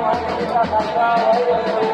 ਵਾਹਿਗੁਰੂ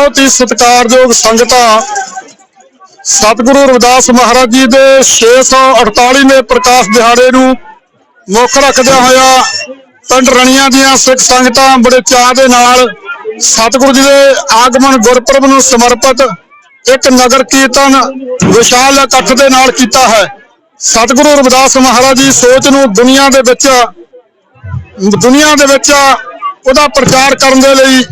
ਬਹੁਤ ਹੀ ਸਤਿਕਾਰਯੋਗ ਸੰਗਤਾਂ। ਸਤਿਗੁਰੂ ਰਵਿਦਾਸ ਮਹਾਰਾਜ ਜੀ ਦੇ 648ਵੇਂ ਪ੍ਰਕਾਸ਼ ਦਿਹਾੜੇ ਨੂੰ ਮੁੱਖ ਰੱਖਦਿਆਂ ਹੋਇਆ ਪਿੰਡ ਰਣੀਆਂ ਦੀਆਂ ਸਿੱਖ ਸੰਗਤਾਂ ਬੜੇ ਚਾਅ ਦੇ ਨਾਲ ਸਤਿਗੁਰੂ ਜੀ ਦੇ ਆਗਮਨ ਗੁਰਪੁਰਬ ਨੂੰ ਸਮਰਪਿਤ ਇੱਕ ਨਗਰ ਕੀਰਤਨ ਵਿਸ਼ਾਲ ਇਕੱਠ ਦੇ ਨਾਲ ਕੀਤਾ ਹੈ। ਸਤਿਗੁਰੂ ਰਵਿਦਾਸ ਮਹਾਰਾਜ ਜੀ ਸੋਚ ਨੂੰ ਦੁਨੀਆ ਦੇ ਵਿੱਚ ਦੁਨੀਆ ਦੇ ਵਿੱਚ ਉਹਦਾ ਪ੍ਰਚਾਰ ਕਰਨ ਦੇ ਲਈ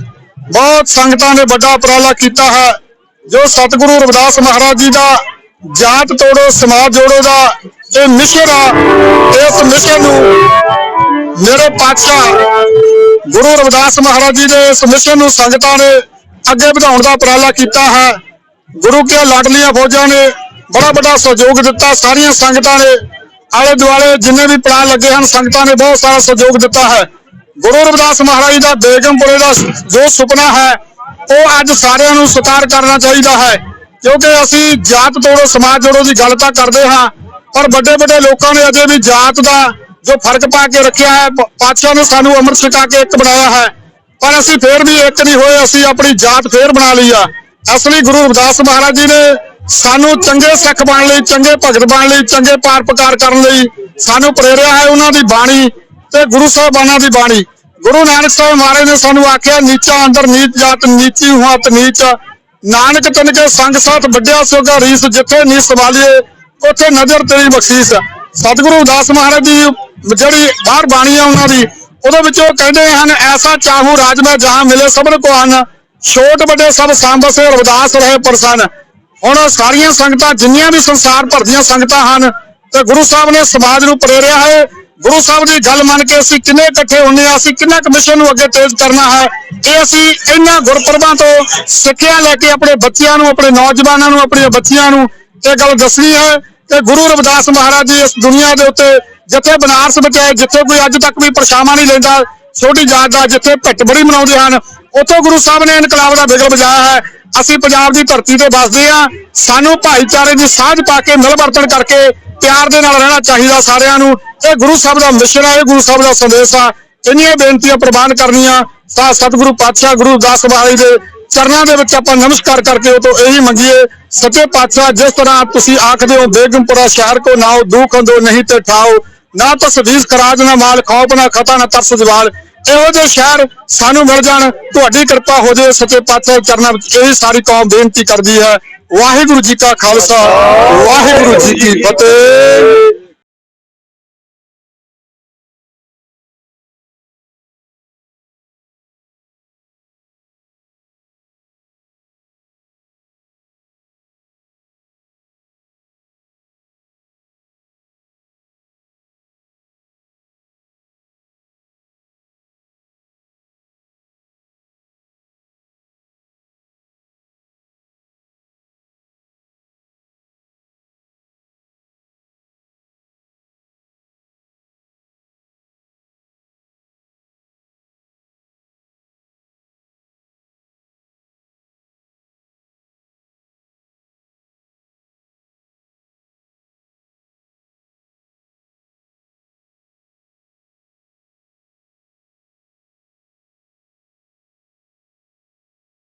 ਬਹੁਤ ਸੰਗਤਾਂ ਨੇ ਵੱਡਾ ਉਪਰਾਲਾ ਕੀਤਾ ਹੈ, ਜੋ ਸਤਿਗੁਰੂ ਰਵਿਦਾਸ ਮਹਾਰਾਜ ਜੀ ਦਾ ਜਾਤ ਤੋੜੋ, ਸਮਾਜ ਜੋੜੋ ਦਾ ਇਹ ਮਿਸ਼ਨ ਆ, ਇਸ ਮਿਸ਼ਨ ਨੂੰ ਮੇਰੇ ਪਾਤਸ਼ਾਹ ਗੁਰੂ ਰਵਿਦਾਸ ਮਹਾਰਾਜ ਜੀ ਦੇ ਇਸ ਮਿਸ਼ਨ ਨੂੰ ਸੰਗਤਾਂ ਨੇ ਅੱਗੇ ਵਧਾਉਣ ਦਾ ਉਪਰਾਲਾ ਕੀਤਾ ਹੈ। ਗੁਰੂ ਕੇ ਲਾਡਲੀਆਂ ਫੌਜਾਂ ਨੇ ਬੜਾ ਵੱਡਾ ਸਹਿਯੋਗ ਦਿੱਤਾ, ਸਾਰੀਆਂ ਸੰਗਤਾਂ ਨੇ ਆਲੇ ਦੁਆਲੇ ਜਿੰਨੇ ਵੀ ਪੜਾਅ ਲੱਗੇ ਹਨ, ਸੰਗਤਾਂ ਨੇ ਬਹੁਤ ਸਾਰਾ ਸਹਿਯੋਗ ਦਿੱਤਾ ਹੈ। ਗੁਰੂ ਰਵਿਦਾਸ ਮਹਾਰਾਜ ਦਾ ਬੇਗਮਪੁਰੇ ਦਾ ਜੋ ਸੁਪਨਾ ਹੈ, ਉਹ ਅੱਜ ਸਾਰਿਆਂ ਨੂੰ ਸਾਕਾਰ ਕਰਨਾ ਚਾਹੀਦਾ ਹੈ। ਕਿਉਂਕਿ ਅਸੀਂ ਜਾਤ ਤੋੜੋ, ਸਮਾਜ ਜੋੜੋ ਦੀ ਗੱਲ ਤਾਂ ਕਰਦੇ ਹਾਂ, ਪਰ ਵੱਡੇ ਵੱਡੇ ਲੋਕਾਂ ਨੇ ਅਜੇ ਵੀ ਜਾਤ ਦਾ ਜੋ ਫ਼ਰਕ ਪਾ ਕੇ ਰੱਖਿਆ ਹੈ ਪਾਤਸ਼ਾਹ ਨੇ ਸਾਨੂੰ ਅੰਮ੍ਰਿਤ ਛਕਾ ਕੇ ਇੱਕ ਬਣਾਇਆ ਹੈ। ਪਰ ਅਸੀਂ ਫੇਰ ਵੀ ਇੱਕ ਨਹੀਂ ਹੋਏ, ਅਸੀਂ ਆਪਣੀ ਜਾਤ ਫੇਰ ਬਣਾ ਲਈ ਆ। ਅਸਲੀ ਗੁਰੂ ਰਵਿਦਾਸ ਮਹਾਰਾਜ ਜੀ ਨੇ ਸਾਨੂੰ ਚੰਗੇ ਸਿੱਖ ਬਣ ਲਈ, ਚੰਗੇ ਭਗਤ ਬਣ ਲਈ, ਚੰਗੇ ਪਾਰਪਕਾਰ ਕਰਨ ਲਈ ਸਾਨੂੰ ਪ੍ਰੇਰਿਆ ਹੈ ਉਹਨਾਂ ਦੀ ਬਾਣੀ। ਤੇ ਗੁਰੂ ਸਾਹਿਬਾਨਾਂ ਦੀ ਬਾਣੀ। ਗੁਰੂ ਨਾਨਕ ਸਾਹਿਬ ਮਹਾਰਾਜ ਨੇ ਸਾਨੂੰ ਆਖਿਆ, ਨੀਚਾ ਅੰਦਰ ਨੀਚ ਜਾਤ, ਨੀਚੀ ਹੁਆਤ ਨੀਚ ਨਾਨਕ ਤਨ ਕੇ ਸੰਗ ਸਾਥ ਵੱਡਿਆ ਸੋਗਾ ਰੀਸ ਜਿੱਥੇ ਨੀ ਸਵਾਲੀਏ ਉੱਥੇ ਨਜ਼ਰ ਤੇਰੀ ਬਖਸ਼ੀਸ਼ ਸਤਿਗੁਰੂ ਦਾਸ ਮਹਾਰਾਜ ਦੀ ਜਿਹੜੀ ਬਾਹਰ ਬਾਣੀ ਆ ਉਹਨਾਂ ਦੀ, ਉਹਦੇ ਵਿੱਚ ਉਹ ਕਹਿੰਦੇ ਹਨ, ਐਸਾ ਚਾਹੂ ਰਾਜ ਮੈਂ ਜਹਾਂ ਮਿਲੇ ਸਭਨ ਕੋ ਹਨ। ਛੋਟ ਵੱਡੇ ਸਭ ਸੰਬਸੇ ਰਵਿਦਾਸ ਰਹੇ ਪ੍ਰਸੰਨ। ਹੁਣ ਸਾਰੀਆਂ ਸੰਗਤਾਂ, ਜਿੰਨੀਆਂ ਵੀ ਸੰਸਾਰ ਭਰ ਦੀਆਂ ਸੰਗਤਾਂ ਹਨ, ਤੇ ਗੁਰੂ ਸਾਹਿਬ ਨੇ ਸਮਾਜ ਨੂੰ ਪ੍ਰੇਰਿਆ ਹੈ ਗੁਰੂ ਸਾਹਿਬ ਦੀ ਗੱਲ ਮੰਨ ਕੇ ਅਸੀਂ ਕਿੰਨੇ ਇਕੱਠੇ ਹੁੰਨੇ ਆ ਅਸੀਂ ਕਿੰਨਾ ਕਮਿਸ਼ਨ ਨੂੰ ਅੱਗੇ ਤੇਜ਼ ਕਰਨਾ ਹੈ, ਇਹ ਅਸੀਂ ਇਹਨਾਂ ਗੁਰਪੁਰਬਾਂ ਤੋਂ ਸਿੱਖਿਆ ਲੈ ਕੇ ਆਪਣੇ ਬੱਚਿਆਂ ਨੂੰ, ਆਪਣੇ ਨੌਜਵਾਨਾਂ ਨੂੰ, ਆਪਣੀਆਂ ਬੱਚੀਆਂ ਨੂੰ ਇਹ ਗੱਲ ਦੱਸਣੀ ਹੈ ਕਿ ਗੁਰੂ ਰਵਿਦਾਸ ਮਹਾਰਾਜ ਜੀ ਇਸ ਦੁਨੀਆ ਦੇ ਉੱਤੇ ਜਿੱਥੇ ਬਨਾਰਸ ਵਿੱਚ ਹੈ ਜਿੱਥੇ ਕੋਈ ਅੱਜ ਤੱਕ ਵੀ ਪਰਛਾਵਾਂ ਨਹੀਂ ਲੈਂਦਾ, ਛੋਟੀ ਜਾਤ ਦਾ ਜਿੱਥੇ ਭਿੱਟ ਬੜੀ ਮਨਾਉਂਦੇ ਹਨ, ਉੱਥੋਂ ਗੁਰੂ ਸਾਹਿਬ ਨੇ ਇਨਕਲਾਬ ਦਾ ਬਿਗਲ ਵਜਾਇਆ ਹੈ। ਅਸੀਂ ਪੰਜਾਬ ਦੀ ਧਰਤੀ ਤੇ ਵੱਸਦੇ ਹਾਂ, ਸਾਨੂੰ ਭਾਈਚਾਰੇ ਦੀ ਸਾਂਝ ਪਾ ਕੇ ਮਿਲ ਵਰਤਣ ਕਰਕੇ ਪਿਆਰ ਦੇ ਨਾਲ ਰਹਿਣਾ ਚਾਹੀਦਾ ਸਾਰਿਆਂ ਨੂੰ। ਇਹ ਗੁਰੂ ਸਾਹਿਬ ਦਾ ਮਿਸ਼ਨ ਹੈ ਇਹ ਗੁਰੂ ਸਾਹਿਬ ਦਾ ਸੰਦੇਸ਼ ਆ। ਇੰਨੀਆਂ ਬੇਨਤੀਆਂ ਪ੍ਰਵਾਨ ਕਰਨੀਆਂ, ਤਾਂ ਸਤਿਗੁਰੂ ਪਾਤਸ਼ਾਹ ਗੁਰੂ ਦਾਸ ਮਹਾਰਾਜ ਦੇ ਚਰਨਾਂ ਦੇ ਵਿੱਚ ਆਪਾਂ ਨਮਸਕਾਰ ਕਰਕੇ ਉਹ ਤੋਂ ਇਹੀ ਮੰਗੀਏ, ਸੱਚੇ ਪਾਤਸ਼ਾਹ, ਜਿਸ ਤਰ੍ਹਾਂ ਤੁਸੀਂ ਆਖਦੇ ਹੋ, ਬੇਗਮਪੁਰਾ ਸ਼ਹਿਰ ਕੋ ਨਾਓ, ਦੁੱਖ ਨਹੀਂ ਤੇ ਠਾਓ। ਨਾ ਤਾਂ ਸਦੀਸ ਕਰਾਜ, ਨਾ ਮਾਲ ਖੌਫ, ਨਾ ਖਤਾ, ਨਾ ਤਰਸ ਜਵਾਲ। ਇਹੋ ਜਿਹੇ ਸ਼ਹਿਰ ਸਾਨੂੰ ਮਿਲ ਜਾਣ, ਤੁਹਾਡੀ ਕਿਰਪਾ ਹੋ ਜਾਏ ਸੱਚੇ ਪਾਤਸ਼ਾਹ ਦੇ ਚਰਨਾਂ ਵਿੱਚ। ਇਹੀ ਸਾਰੀ ਕੌਮ ਬੇਨਤੀ ਕਰਦੀ ਹੈ। ਵਾਹਿਗੁਰੂ ਜੀ ਕਾ ਖਾਲਸਾ, ਵਾਹਿਗੁਰੂ ਜੀ ਕੀ ਫਤਿਹ।